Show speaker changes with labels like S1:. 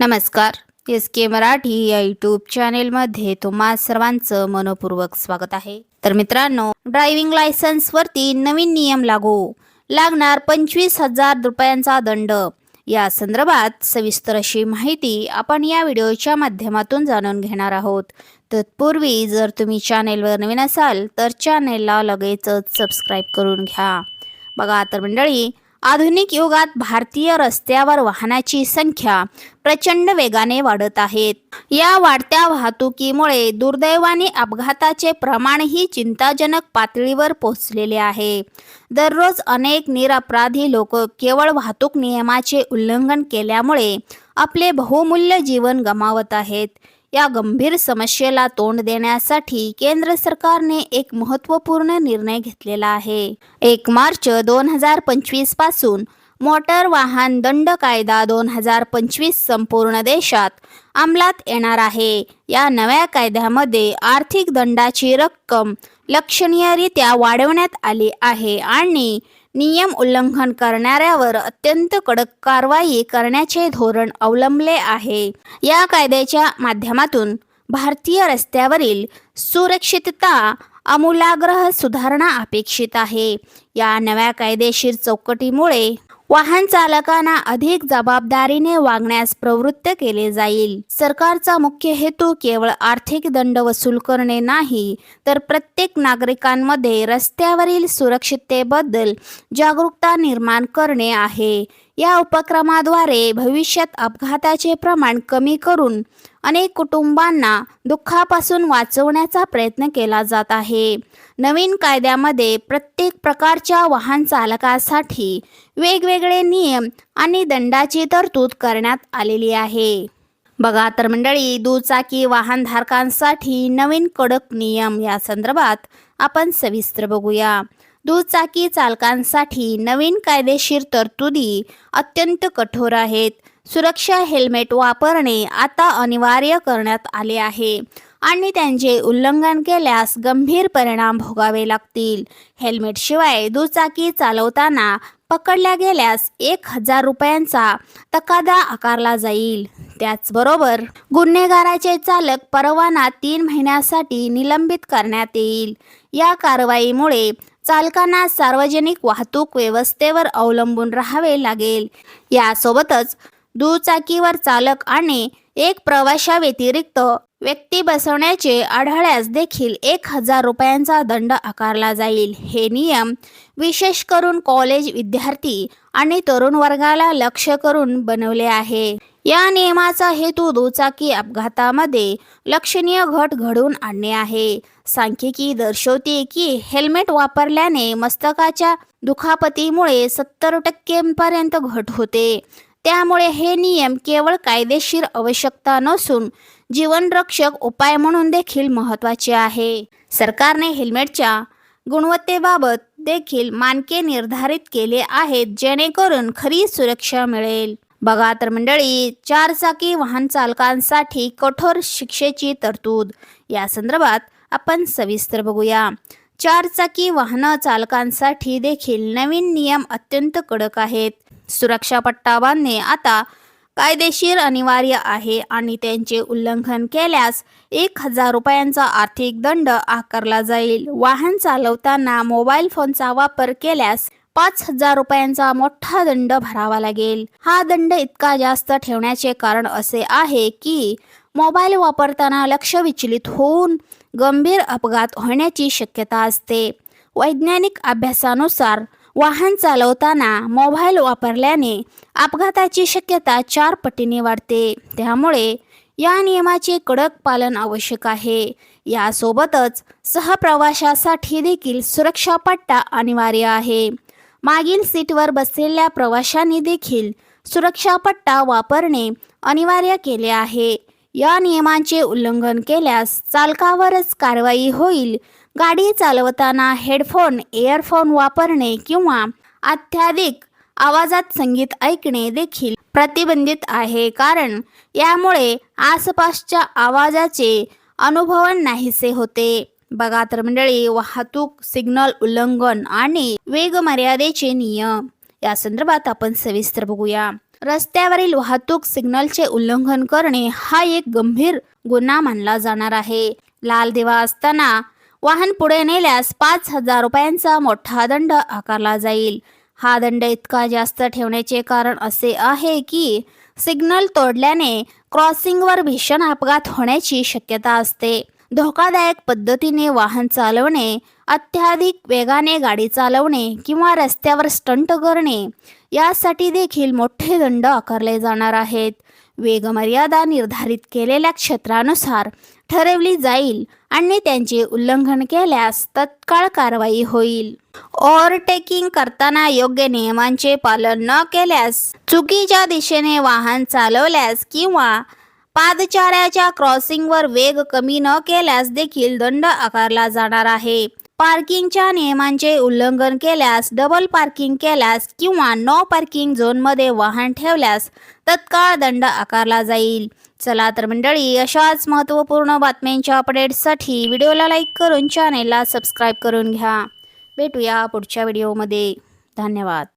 S1: नमस्कार. एस के मराठी या यूट्यूब चॅनेलमध्ये तुम्हा सर्वांचं मनपूर्वक स्वागत आहे. तर मित्रांनो ड्रायव्हिंग लायसन्सवरती नवीन नियम लागू. लागणार पंचवीस हजार रुपयांचा दंड. या संदर्भात सविस्तर अशी माहिती आपण या व्हिडिओच्या माध्यमातून जाणून घेणार आहोत. तत्पूर्वी जर तुम्ही चॅनेलवर नवीन असाल तर चॅनेलला लगेचच सबस्क्राईब करून घ्या. बघा तर मंडळी आधुनिक युगात भारतीय रस्त्यावर वाहनाची संख्या प्रचंड वेगाने वाढत आहेत. या वाढत्या वाहतुकीमुळे दुर्दैवाने अपघाताचे प्रमाणही चिंताजनक पातळीवर पोहोचलेले आहे. दररोज अनेक निरपराधी लोक केवळ वाहतूक नियमाचे उल्लंघन केल्यामुळे आपले बहुमूल्य जीवन गमावत आहेत. या गंभीर समस्येला तोंड देण्यासाठी केंद्र सरकारने एक महत्त्वपूर्ण निर्णय घेतलेला आहे. एक मार्च दोन हजार पंचवीसपासून मोटर वाहन दंड कायदा दोन हजार पंचवीस संपूर्ण देशात अंमलात येणार आहे. या नव्या कायद्यामध्ये आर्थिक दंडाची रक्कम लक्षणीयरित्या वाढवण्यात आली आहे आणि नियम उल्लंघन करणाऱ्यावर अत्यंत कडक कारवाई करण्याचे धोरण अवलंबले आहे. या कायद्याच्या माध्यमातून भारतीय रस्त्यावरील सुरक्षितता अमूलाग्रह सुधारणा अपेक्षित आहे. या नव्या कायदेशीर चौकटीमुळे वाहन चालकांना अधिक जबाबदारीने वागण्यास प्रवृत्त केले जाईल. सरकारचा मुख्य हेतू केवळ आर्थिक दंड वसूल करणे नाही तर प्रत्येक नागरिकांमध्ये रस्त्यावरील सुरक्षिततेबद्दल जागरूकता निर्माण करणे आहे. या उपक्रमाद्वारे भविष्यात अपघाताचे प्रमाण कमी करून अनेक कुटुंबांना दुःखापासून वाचवण्याचा प्रयत्न केला जात आहे. नवीन कायद्यामध्ये प्रत्येक प्रकारच्या वाहन चालकासाठी वेगवेगळे नियम आणि दंडाची तरतूद करण्यात आलेली आहे. बघा तर मंडळी दुचाकी वाहनधारकांसाठी नवीन कडक नियम या संदर्भात आपण सविस्तर बघूया. दुचाकी चालकांसाठी नवीन कायदेशीर तरतुदी अत्यंत कठोर आहेत. सुरक्षा हेल्मेट वापरणे आता अनिवार्य करण्यात आले आहे आणि त्यांचे उल्लंघन केल्यास गंभीर परिणाम भोगावे लागतील. हेल्मेटशिवाय दुचाकी चालवताना पकडल्या गेल्यास एक हजार रुपयांचा तकादा आकारला जाईल. त्याचबरोबर गुन्हेगाराचे चालक परवाना तीन महिन्यासाठी निलंबित करण्यात येईल. या कारवाईमुळे चालकांना सार्वजनिक वाहतूक व्यवस्थेवर अवलंबून राहावे लागेल. यासोबतच दुचाकीवर चालक आणि एक प्रवाशाव्यतिरिक्त व्यक्ती बसवण्याचे आढळल्यास देखील एक हजार रुपयांचा दंड आकारला जाईल. हे नियम विशेष करून कॉलेज विद्यार्थी आणि तरुण वर्गाला लक्ष करून बनवले आहे. या नियमाचा हेतू दुचाकी अपघातामध्ये लक्षणीय घट घडवून आणणे आहे. सांख्यिकी दर्शवते की हेल्मेट वापरल्याने मस्तकाच्या दुखापतीमुळे सत्तर टक्केपर्यंत घट होते. त्यामुळे हे नियम केवळ कायदेशीर आवश्यकता नसून जीवनरक्षक उपाय म्हणून देखील महत्त्वाचे आहे. सरकारने हेल्मेटच्या गुणवत्तेबाबत देखील मानके निर्धारित केले आहेत जेणेकरून खरी सुरक्षा मिळेल. बघा तर मंडळी चारचाकी वाहन चालकांसाठी कठोर शिक्षेची तरतूद. या संदर्भात आपण सविस्तर बघूया. चारचाकी वाहन चालकांसाठी देखील नवीन नियम अत्यंत कडक आहेत. सुरक्षा पट्टा बांधणे आता कायदेशीर अनिवार्य आहे आणि त्यांचे उल्लंघन केल्यास एक हजार रुपयांचा आर्थिक दंड आकारला जाईल. वाहन चालवताना मोबाईल फोनचा वापर केल्यास पाच हजार रुपयांचा मोठा दंड भरावा लागेल. हा दंड इतका जास्त ठेवण्याचे कारण असे आहे की मोबाईल वापरताना लक्ष विचलित होऊन गंभीर अपघात होण्याची शक्यता असते. वैज्ञानिक अभ्यासानुसार वाहन चालवताना मोबाईल वापरल्याने अपघाताची शक्यता चार पटीने वाढते. त्यामुळे या नियमाचे कडक पालन आवश्यक आहे. यासोबतच सहप्रवाशासाठी देखील सुरक्षा पट्टा अनिवार्य आहे. मागील सीटवर बसलेल्या प्रवाशांनी देखील सुरक्षा पट्टा वापरणे अनिवार्य केले आहे. या नियमांचे उल्लंघन केल्यास चालकावरच कारवाई होईल. गाडी चालवताना हेडफोन इयरफोन वापरणे किंवा अत्याधिक आवाजात संगीत ऐकणे देखील प्रतिबंधित आहे. कारण यामुळे आसपासच्या आवाजाचे अनुभवन नाहीसे होते. बघा तर मंडळी वाहतूक सिग्नल उल्लंघन आणि वेग मर्यादेचे नियम. या संदर्भात आपण सविस्तर बघूया. रस्त्यावरील वाहतूक सिग्नलचे उल्लंघन करणे हा एक गंभीर गुन्हा मानला जाणार आहे. लाल दिवा असताना वाहन पुढे नेल्यास पाच हजार रुपयांचा मोठा दंड आकारला जाईल. हा दंड इतका जास्त ठेवण्याचे कारण असे आहे की सिग्नल तोडल्याने क्रॉसिंगवर भीषण अपघात होण्याची शक्यता असते. धोकादायक पद्धतीने वाहन चालवणे अत्याधिक वेगाने गाडी चालवणे किंवा रस्त्यावर स्टंट करणे यासाठी देखील मोठे दंड आकारले जाणार आहेत. वेगमर्यादा निर्धारित केलेल्या क्षेत्रानुसार ठरवली जाईल आणि त्यांचे उल्लंघन केल्यास तत्काळ कारवाई होईल. ओव्हरटेकिंग करताना योग्य नियमांचे पालन न केल्यास चुकीच्या दिशेने वाहन चालवल्यास किंवा पादचाऱ्याच्या क्रॉसिंगवर वेग कमी न केल्यास देखील दंड आकारला जाणार आहे. पार्किंगच्या नियमांचे उल्लंघन केल्यास डबल पार्किंग केल्यास किंवा नो पार्किंग झोनमध्ये वाहन ठेवल्यास तत्काळ दंड आकारला जाईल. चला तर मंडळी अशाच महत्त्वपूर्ण बातम्यांच्या अपडेट्ससाठी व्हिडिओला लाईक करून चॅनेलला सबस्क्राईब करून घ्या. भेटूया पुढच्या व्हिडिओमध्ये. धन्यवाद.